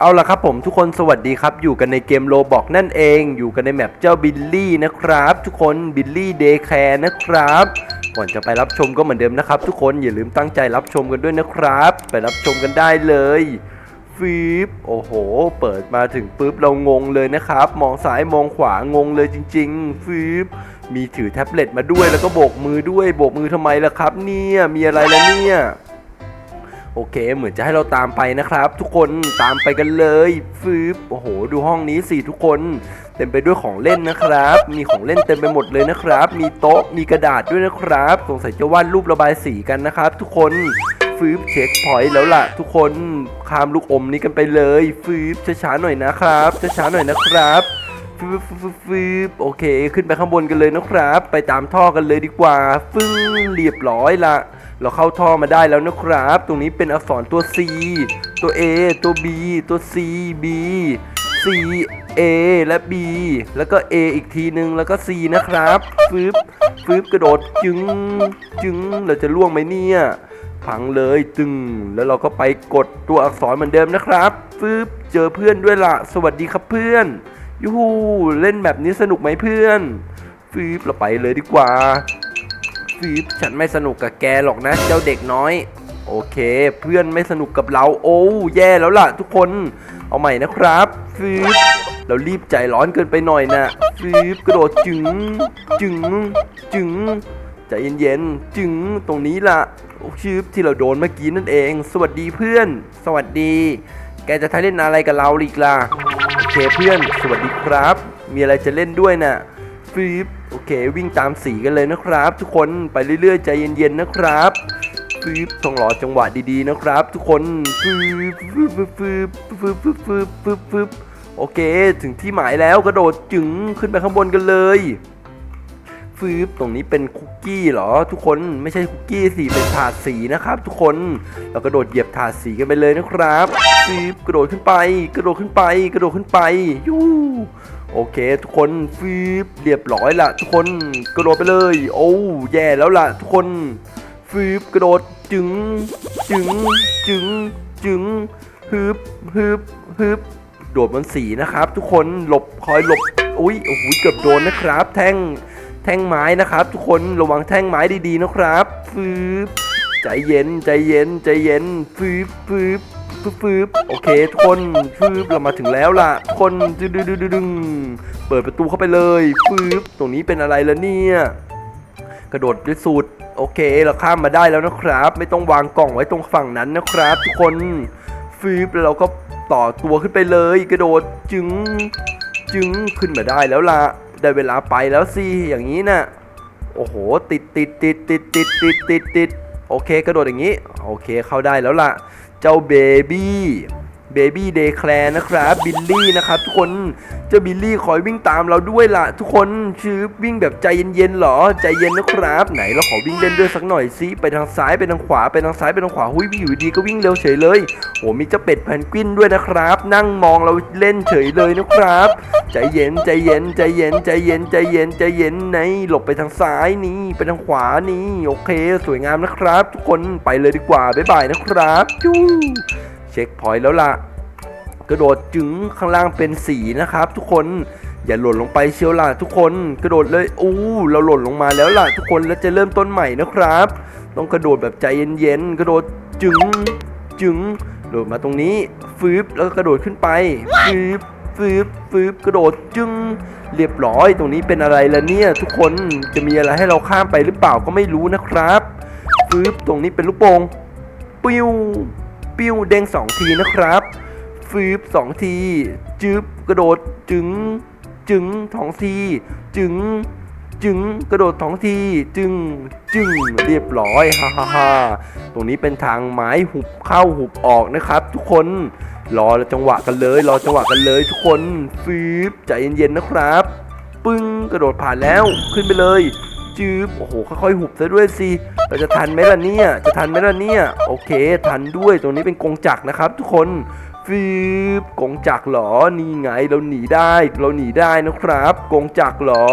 เอาละครับผมทุกคนสวัสดีครับ อยู่กันในเกมโลบอกนั่นเอง อยู่กันในแมปเจ้าบิลลี่นะครับ ทุกคนบิลลี่เดย์แคร์นะครับก่อนจะไปรับชมก็เหมือนเดิมนะครับ ทุกคนอย่าลืมตั้งใจรับชมกันด้วยนะครับ ไปรับชมกันได้เลยฟีบโอ้โห เปิดมาถึงปุ๊บเรางงเลยนะครับ มองซ้ายมองขวางงเลยจริง ๆฟีบมีถือแท็บเล็ตมาด้วยแล้วก็โบกมือด้วยโบกมือทำไมล่ะครับ เนี่ยมีอะไรล่ะเนี่ย โอเค เหมือนจะให้เราตามไปนะครับ ทุกคนตามไปกันเลยฟืบโอ้โห ดูห้องนี้สิทุกคนเต็มไปด้วยของเล่นนะครับ มีของเล่นเต็มไปหมดเลยนะครับ มีโต๊ะมีกระดาษด้วยนะครับ สงสัยจะวาดรูประบายสีกันนะครับ ทุกคนฟืบเช็คพอยต์แล้วล่ะ ทุกคนข้ามลูกอมนี้กันไปเลยฟืบช้าๆหน่อยนะครับช้าๆหน่อยนะครับฟืบฟืบฟืบฟืบโอเค ขึ้นไปข้างบนกันเลยนะครับ ไปตามท่อกันเลยดีกว่าฟึ้งเรียบร้อยละ เราเข้าท่อมาได้แล้วนะครับ ตรงนี้เป็นอักษรตัว C ตัว A ตัว B ตัว C B C A และ B แล้วก็ A อีกทีนึง แล้วก็ C นะครับฟึบฟึบกระโดดจึงจึงเราจะล่วงไหมเนี่ยพังเลยตึง แล้วเราก็ไปกดตัวอักษรเหมือนเดิมนะครับฟึบเจอเพื่อนด้วยละสวัสดีครับเพื่อนยูฮูเล่นแบบนี้สนุกไหมเพื่อนฟึบเราไปเลยดีกว่า ฟีบฉันไม่สนุกกับแกหรอกนะ เจ้าเด็กน้อย โอเค เพื่อนไม่สนุกกับเรา โอ้แย่แล้วล่ะ ทุกคน เอาใหม่นะครับฟีบเรารีบใจร้อนเกินไปหน่อยนะฟีบกระโดดจึงจึงจึงใจเย็นๆจึงตรงนี้ล่ะชืบที่เราโดนเมื่อกี้นั่นเอง สวัสดีเพื่อน สวัสดี แกจะทายเล่นอะไรกับเราอีกล่ะโอเคเพื่อน สวัสดีครับ มีอะไรจะเล่นด้วยน่ะฟีบ โอเค วิ่งตามสีกันเลยนะครับ ทุกคนไปเรื่อยๆ ใจเย็นๆนะครับฟีบต้องรอจังหวะดีๆนะครับ ทุกคนฟีบฟีบฟีบฟีบฟีบฟีบฟีบฟีบโอเค ถึงที่หมายแล้วกระโดดจึงขึ้นไปข้างบนกันเลยฟีบตรงนี้เป็นคุกกี้เหรอ ทุกคนไม่ใช่คุกกี้สิเป็นถาดสีนะครับ ทุกคนเรากระโดดเหยียบถาดสีกันไปเลยนะครับฟีบกระโดดขึ้นไป กระโดดขึ้นไป กระโดดขึ้นไปยู โอเค ทุกคนฟีบเรียบร้อยละทุกคนกระโดดไปเลย โอ้แย่แล้วล่ะ ทุกคนฟีบกระโดดจึงจึงจึงจึงฮึบฮึบฮึบโดดบนสีนะครับ ทุกคนหลบคอยหลบอุ้ยโอ้โหเกือบโดนนะครับ แท่งแท่งไม้นะครับ ทุกคนระวังแท่งไม้ดีๆนะครับฟืบใจเย็นใจเย็นใจเย็นฟืบฟืบ ฟืบฟืบโอเค ทุกคนฟืบเรามาถึงแล้วล่ะทุกคนดึงดึงดึงดึงเปิดประตูเข้าไปเลยฟืบตรงนี้เป็นอะไรแล้วเนี่ยกระโดดด้วยสูตรโอเคเราข้ามมาได้แล้วนะครับ ไม่ต้องวางกล่องไว้ตรงฝั่งนั้นนะครับ ทุกคนฟืบแล้วเราก็ต่อตัวขึ้นไปเลย กระโดดจึงจึงขึ้นมาได้แล้วล่ะได้เวลาไปแล้วสิอย่างนี้น่ะโอ้โห ติดติดติดติดติดติดติดติดโอเค กระโดดอย่างนี้ โอเคเข้าได้แล้วล่ะ เจ้าเบบี้ เบบี้เดย์แคลร์นะครับบิลลี่นะครับทุกคนเจ้าบิลลี่คอยวิ่งตามเราด้วยล่ะทุกคนชื่อวิ่งแบบใจเย็นๆหรอใจเย็นนะครับ ไหนเราขอวิ่งเล่นด้วยสักหน่อยสิไปทางซ้ายไปทางขวาไปทางซ้ายไปทางขวาหุยอยู่ดีก็วิ่งเร็วเฉยเลยโอ้มีเจ้าเป็ดแพนกวินด้วยนะครับ นั่งมองเราเล่นเฉยเลยนะครับ ใจเย็นใจเย็นใจเย็นใจเย็นใจเย็นใจเย็นไหนหลบไปทางซ้ายนี่ไปทางขวานี่โอเค สวยงามนะครับ ทุกคนไปเลยดีกว่าบ๊ายบายนะครับจู้ ช็คพอยต์แล้วล่ะ กระโดดจึงข้างล่างเป็นสีนะครับ ทุกคนอย่าหล่นลงไปเชียวล่ะทุกคนกระโดดเลยอู้เราหล่นลงมาแล้วล่ะ ทุกคนแล้วจะเริ่มต้นใหม่นะครับ ต้องกระโดดแบบใจเย็นๆกระโดดจึงจึงโดดมาตรงนี้ฟืบแล้วก็กระโดดขึ้นไปฟืบฟืบฟืบกระโดดจึงเรียบร้อยตรงนี้เป็นอะไรล่ะเนี่ยทุกคนจะมีอะไรให้เราข้ามไปหรือเปล่าก็ไม่รู้นะครับฟืบตรงนี้เป็นลูกโป่งปิ้ว ปิ้วเด้งสองทีนะครับฟืบสองที จึบกระโดดจึงจึงท้องที จึงจึงกระโดดท้องทีจึงจึงเรียบร้อยฮ่าฮ่าฮ่าตรงนี้เป็นทางไม้หุบเข้าหุบออกนะครับ ทุกคนรอจังหวะกันเลยรอจังหวะกันเลย ทุกคนฟืบใจเย็นๆนะครับ ปึ้งกระโดดผ่านแล้วขึ้นไปเลย จืบโอ้โหค่อยๆหุบซะด้วยสิเราจะทันไหมล่ะเนี่ยจะทันไหมล่ะเนี่ยโอเค ทันด้วยตรงนี้เป็นกงจักรนะครับ ทุกคนฟืบกงจักรเหรอนี่ไงเราหนีได้ เราหนีได้นะครับ กงจักรเหรอ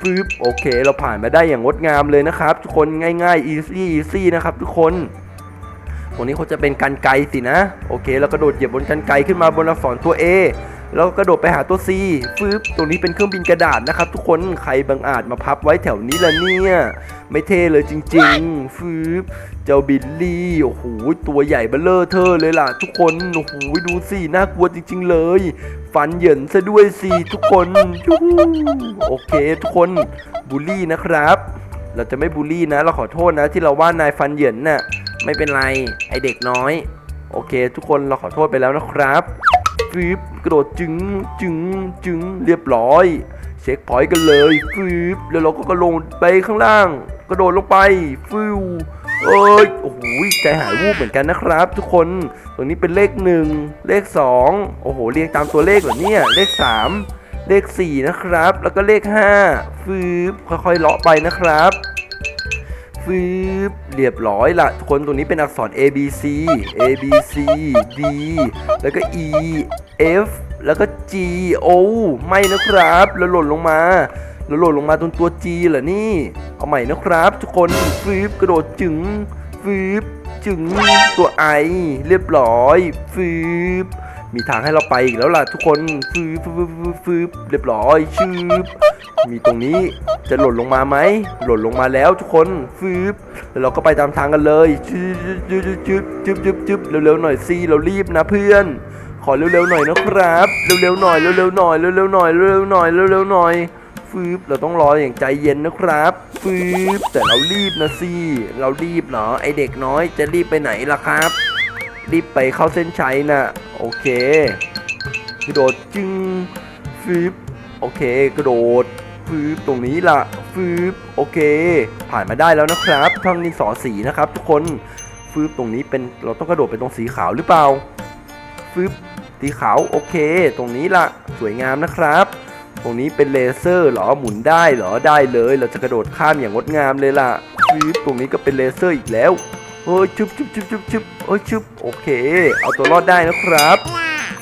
ฟืบโอเค เราผ่านมาได้อย่างงดงามเลยนะครับ ทุกคนง่ายๆ easy easy นะครับ ทุกคนตรงนี้คงจะเป็นกันไกสินะ โอเค แล้วกระโดดเหยียบบนกันไกขึ้นมาบนอักษรตัว A แล้วก็กระโดดไปหาตัว C ฟืบตรงนี้เป็นเครื่องบินกระดาษนะครับ ทุกคนใครบังอาจมาพับไว้แถวนี้ละเนี่ย ไม่เท่เลยจริง ๆ ฟืบเจ้าบิลลี่โอ้โหตัวใหญ่เบ้อเลอเทอเลยล่ะ ทุกคนโอ้โหดูสิน่ากลัวจริง ๆ เลย ฟันเหยินซะด้วยสิทุกคนยูฮูโอเค ทุกคนบูลลี่นะครับเราจะไม่บูลลี่นะ เราขอโทษนะ ที่เราว่านายฟันเหยินน่ะไม่เป็นไรไอเด็กน้อย โอเค ทุกคนเราขอโทษไปแล้วนะครับ ฟืบกระโดดจึงจึงจึงเรียบร้อย เช็คพอยต์กันเลยฟืบแล้วเราก็กระโดดไปข้างล่าง กระโดดลงไปฟิวเอ้ยโอ้โหใจหายวูบเหมือนกันนะครับ ทุกคนตรงนี้เป็นเลขหนึ่งเลขสองโอ้โหเรียงตามตัวเลขเหรอเนี่ยเลขสามเลขสี่นะครับ แล้วก็เลขห้าฟืบค่อยๆเลาะไปนะครับ ฟืบเรียบร้อยละทุกคนตรงนี้เป็นอักษร A B C A B C D แล้วก็ E F แล้วก็ G O ไม่นะครับ แล้วหล่นลงมา แล้วหล่นลงมาตรงตัว G เหรอนี่ เอาใหม่นะครับ ทุกคนฟืบกระโดดจึงฟืบจึงตัว I เรียบร้อยฟืบ มีทางให้เราไปอีกแล้วล่ะทุกคนฟืบฟืบฟืบฟืบเรียบร้อยชืบมีตรงนี้จะหล่นลงมาไหมหล่นลงมาแล้วทุกคนฟืบแล้วเราก็ไปตามทางกันเลยจึ๊บจึ๊บจึ๊บจึ๊บจึ๊บจึ๊บเร็วๆหน่อยสิเรารีบนะเพื่อน ขอเร็วๆหน่อยนะครับเร็วๆหน่อยเร็วๆหน่อยเร็วๆหน่อยเร็วๆหน่อยเร็วๆหน่อยฟืบเราต้องรออย่างใจเย็นนะครับฟืบแต่เรารีบนะสิเรารีบเหรอไอเด็กน้อยจะรีบไปไหนล่ะครับ รีบไปเข้าเส้นชัยนะโอเคกระโดดจึงฟืบโอเคกระโดดฟืบตรงนี้ล่ะฟืบโอเค ผ่านมาได้แล้วนะครับท่องดินสอสีนะครับ ทุกคนฟืบตรงนี้เป็นเราต้องกระโดดไปตรงสีขาวหรือเปล่าฟืบสีขาวโอเค ตรงนี้ล่ะสวยงามนะครับ ตรงนี้เป็นเลเซอร์เหรอหมุนได้เหรอได้เลย เราจะกระโดดข้ามอย่างงดงามเลยล่ะฟืบตรงนี้ก็เป็นเลเซอร์อีกแล้ว เฮ้ยชุบชุบชุบชุบชุบเฮ้ยชุบโอเค เอาตัวรอดได้นะครับ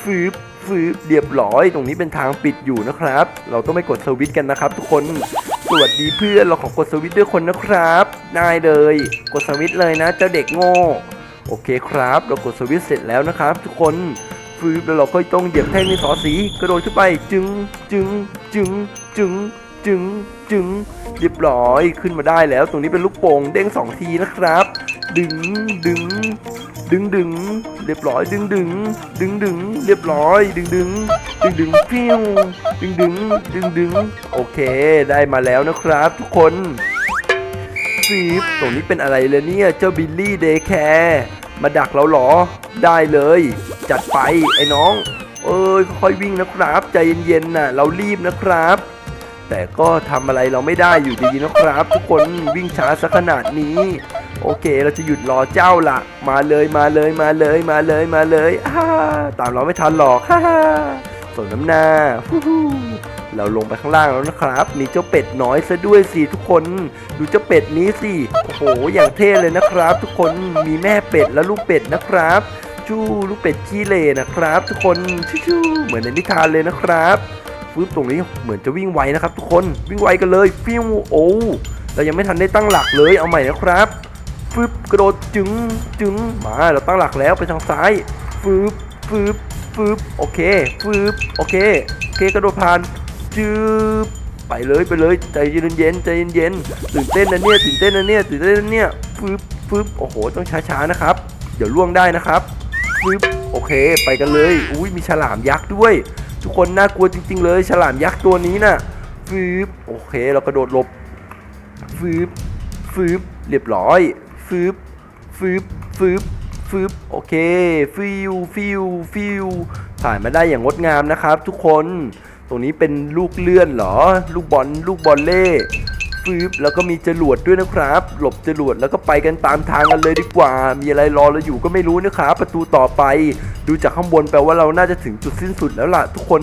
ฟืบฟืบเรียบร้อย ตรงนี้เป็นทางปิดอยู่นะครับ เราต้องไม่กดสวิตช์กันนะครับ ทุกคนสวัสดีเพื่อนเราขอกดสวิตช์ด้วยคนนะครับ ได้เลย กดสวิตช์เลยนะ เจ้าเด็กโง่โอเคครับ เรากดสวิตช์เสร็จแล้วนะครับ ทุกคนฟืบแล้วเราก็ต้องเหยียบแท่งในสอสีกระโดดขึ้นไป จึงจึงจึงจึงจึงจึงเรียบร้อยขึ้นมาได้แล้ว ตรงนี้เป็นลูกโป่งเด้งสองทีนะครับ ดึงดึง ดึงดึง เรียบร้อย ดึงดึง ดึงดึง เรียบร้อย ดึงดึง ดึงดึงฟิวดึงดึง ดึงดึง โอเค ได้มาแล้วนะครับทุกคนฟีบตรงนี้เป็นอะไรเลยเนี่ย เจ้าบิลลี่เดย์แคร์มาดักเราเหรอ ได้เลย จัดไปไอ้น้อง เอ้ยค่อยวิ่งนะครับ ใจเย็นๆน่ะ เรารีบนะครับ แต่ก็ทำอะไรเราไม่ได้อยู่ดีนะครับ ทุกคนวิ่งช้าสักขนาดนี้ โอเค เราจะหยุดรอเจ้าละมาเลยมาเลยมาเลยมาเลยมาเลยฮ่าตามเราไม่ทันหรอกฮ่าฮ่าสมน้ำหน้าฮูฮูเราลงไปข้างล่างแล้วนะครับ มีเจ้าเป็ดน้อยซะด้วยสิทุกคน ดูเจ้าเป็ดนี้สิโอ้โหอย่างเท่เลยนะครับ ทุกคนมีแม่เป็ดและลูกเป็ดนะครับ จู้ลูกเป็ดขี้เหร่นะครับ ทุกคนชู้เหมือนในนิทานเลยนะครับฟืบตรงนี้เหมือนจะวิ่งไวนะครับ ทุกคนวิ่งไวกันเลยฟิวโอ้เรายังไม่ทันได้ตั้งหลักเลยเอาใหม่นะครับ ฟึบกระโดดจึงจึงมาเราตั้งหลักแล้วไปทางซ้ายฟึบฟึบฟึบโอเคฟึบโอเคโอเคกระโดดผ่านจืบไปเลยไปเลยใจเย็นเย็นใจเย็นเย็นๆตื่นเต้นนะเนี่ยตื่นเต้นนะเนี่ยตื่นเต้นนะเนี่ยฟึบฟึบโอ้โหต้องช้าๆนะครับเดี๋ยวล่วงได้นะครับฟึบโอเคไปกันเลยอุ้ยมีฉลามยักษ์ด้วย ทุกคนน่ากลัวจริง ๆ เลย ฉลามยักษ์ตัวนี้น่ะฟึบโอเคเรากระโดดหลบฟืบฟืบเรียบร้อย ฟืบฟืบฟืบฟืบโอเค ฟิวฟิวฟิวผ่านมาได้อย่างงดงามนะครับ ทุกคน ตรงนี้เป็นลูกเลื่อนเหรอ ลูกบอล ลูกบอลเล่ฟืบแล้วก็มีจรวดด้วยนะครับ หลบจรวดแล้วก็ไปกันตามทางกันเลยดีกว่า มีอะไรรอเราอยู่ก็ไม่รู้นะครับ ประตูต่อไป ดูจากข้างบนแปลว่าเราน่าจะถึงจุดสิ้นสุดแล้วล่ะ ทุกคน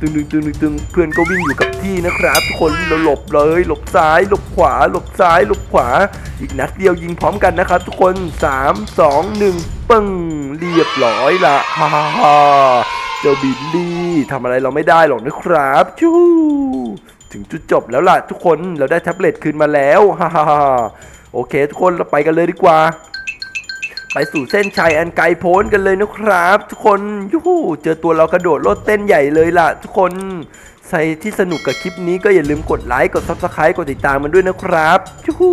ตึงตึงตึงตึงตึงเพื่อนก็วิ่งอยู่กับที่นะครับ ทุกคนเราหลบเลย หลบซ้าย หลบขวา หลบซ้าย หลบขวา อีกนัดเดียวยิงพร้อมกันนะครับ ทุกคน 3 2 1ปึ้งเรียบร้อยละฮ่าฮ่าฮ่าเจ้าบิลลี่ทำอะไรเราไม่ได้หรอกนะครับชูถึงจุดจบแล้วล่ะทุกคนเราได้แท็บเล็ตคืนมาแล้วฮ่าฮ่าฮ่าโอเค ทุกคนเราไปกันเลยดีกว่า ไปสู่เส้นชัยอันไกลโพ้นกันเลยนะครับ ทุกคนยูหูเจอตัวเรากระโดดโลดเต้นใหญ่เลยล่ะ ทุกคนใครที่สนุกกับคลิปนี้ก็อย่าลืมกดไลค์กด Subscribe กดติดตามมันด้วยนะครับยูหู